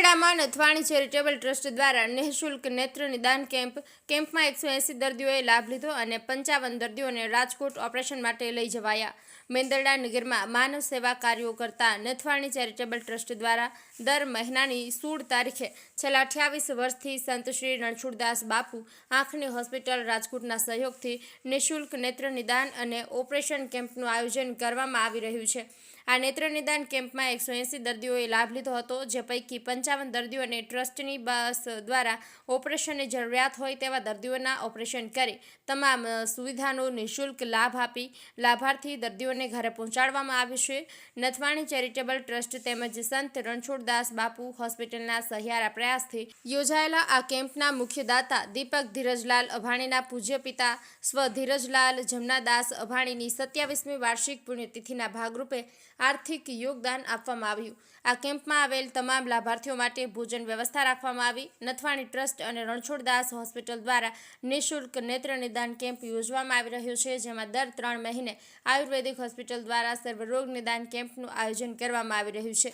કેમ્પમાં Nathwani charitable trust દ્વારા નિઃશુલ્ક નેત્ર નિદાન કેમ્પ, કેમ્પમાં એકસો એંસી દર્દીઓએ લાભ લીધો અને પંચાવન દર્દીઓને રાજકોટ ઓપરેશન માટે લઈ જવાયા. મેંદરડા નગરમાં માનવ સેવા કાર્યો કરતા નથવાણી ચેરિટેબલ ટ્રસ્ટ દ્વારા દર મહિનાની સોળ તારીખે છેલ્લા અઠ્યાવીસ વર્ષથી સંત શ્રી રણછોડદાસ બાપુ આંખની હોસ્પિટલ રાજકોટના સહયોગથી નિઃશુલ્ક નેત્ર નિદાન અને ઓપરેશન કેમ્પનું આયોજન કરવામાં આવી રહ્યું છે. આ નેત્ર નિદાન કેમ્પમાં એકસો એંસી દર્દીઓએ લાભ લીધો હતો, જે પૈકી પંચાવન દર્દીઓને ટ્રસ્ટની બસ દ્વારા ઓપરેશનની જરૂરિયાત હોય તેવા દર્દીઓના ઓપરેશન કરી તમામ સુવિધાનો નિઃશુલ્ક લાભ આપી લાભાર્થી દર્દીઓને ઘરે પહોંચાડવામાં આવ્યું છે. નથવાણી ચેરિટેબલ ટ્રસ્ટ તેમજ સંત રણછોડદાસ બાપુ હોસ્પિટલના સહિયારા પ્રયાસથી યોજાયેલા આ કેમ્પના મુખ્ય દાતા દીપક ધીરજલાલ અભાણીના પૂજ્ય પિતા સ્વ ધીરજલાલ જમનાદાસ અભાણીની સત્યાવીસમી વાર્ષિક પુણ્યતિથિના ભાગરૂપે આર્થિક યોગદાન આપવામાં આવ્યું. આ કેમ્પમાં આવેલ તમામ લાભાર્થીઓ માટે ભોજન વ્યવસ્થા રાખવામાં આવી. નથવાણી ટ્રસ્ટ અને રણછોડદાસ હોસ્પિટલ દ્વારા નિઃશુલ્ક નેત્ર નિદાન કેમ્પ યોજવામાં આવી રહ્યો છે, જેમાં દર ત્રણ મહિને આયુર્વેદિક હોસ્પિટલ દ્વારા સર્વરોગ નિદાન કેમ્પનું આયોજન કરવામાં આવી રહ્યું છે.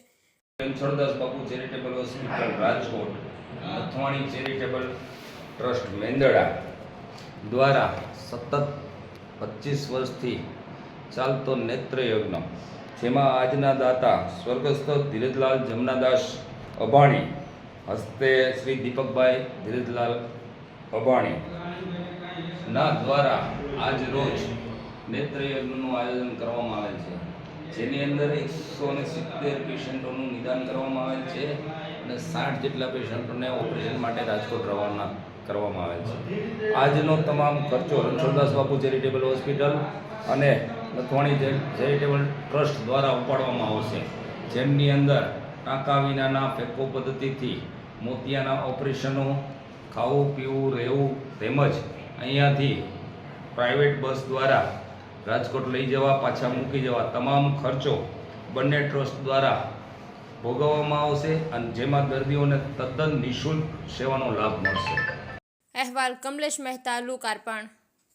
ટ્રસ્ટ, મેંદડા દ્વારા સતત પચીસ વર્ષથી ચાલતો નેત્ર યજ્ઞ જેમાં આજના દાતા સ્વર્ગસ્થ ધીરજલાલ જમનાદાસ અભાણી હસ્તે શ્રી દીપકભાઈ ધીરજલાલ અભાણી ના દ્વારા આજ રોજ નેત્ર યજ્ઞનું આયોજન કરવામાં આવે છે. જેની અંદર એકસો ને સિત્તેર પેશન્ટોનું નિદાન કરવામાં આવે છે અને સાઠ જેટલા પેશન્ટોને ઓપરેશન માટે રાજકોટ રવાના કરવામાં આવે છે. આજનો તમામ ખર્ચો રણછોડદાસ બાપુ ચેરિટેબલ હોસ્પિટલ અને નથવાણી ચેરિટેબલ ટ્રસ્ટ દ્વારા ઉપાડવામાં આવશે. જેમની અંદર ટાંકા વિનાના ફેકો પદ્ધતિથી મોતિયાના ઓપરેશનો, ખાવું, પીવું, રહેવું તેમજ અહીંયાથી પ્રાઇવેટ બસ દ્વારા રાજકોટ લઈ જવા, પાછા મૂકી જવા તમામ ખર્ચો બંને ટ્રસ્ટ દ્વારા ભોગવવામાં આવશે અને જેમાં દર્દીઓને તદ્દન નિઃશુલ્ક સેવાનો લાભ મળશે. અહેવાલ કમલેશ મહેતા લોકાર્પણ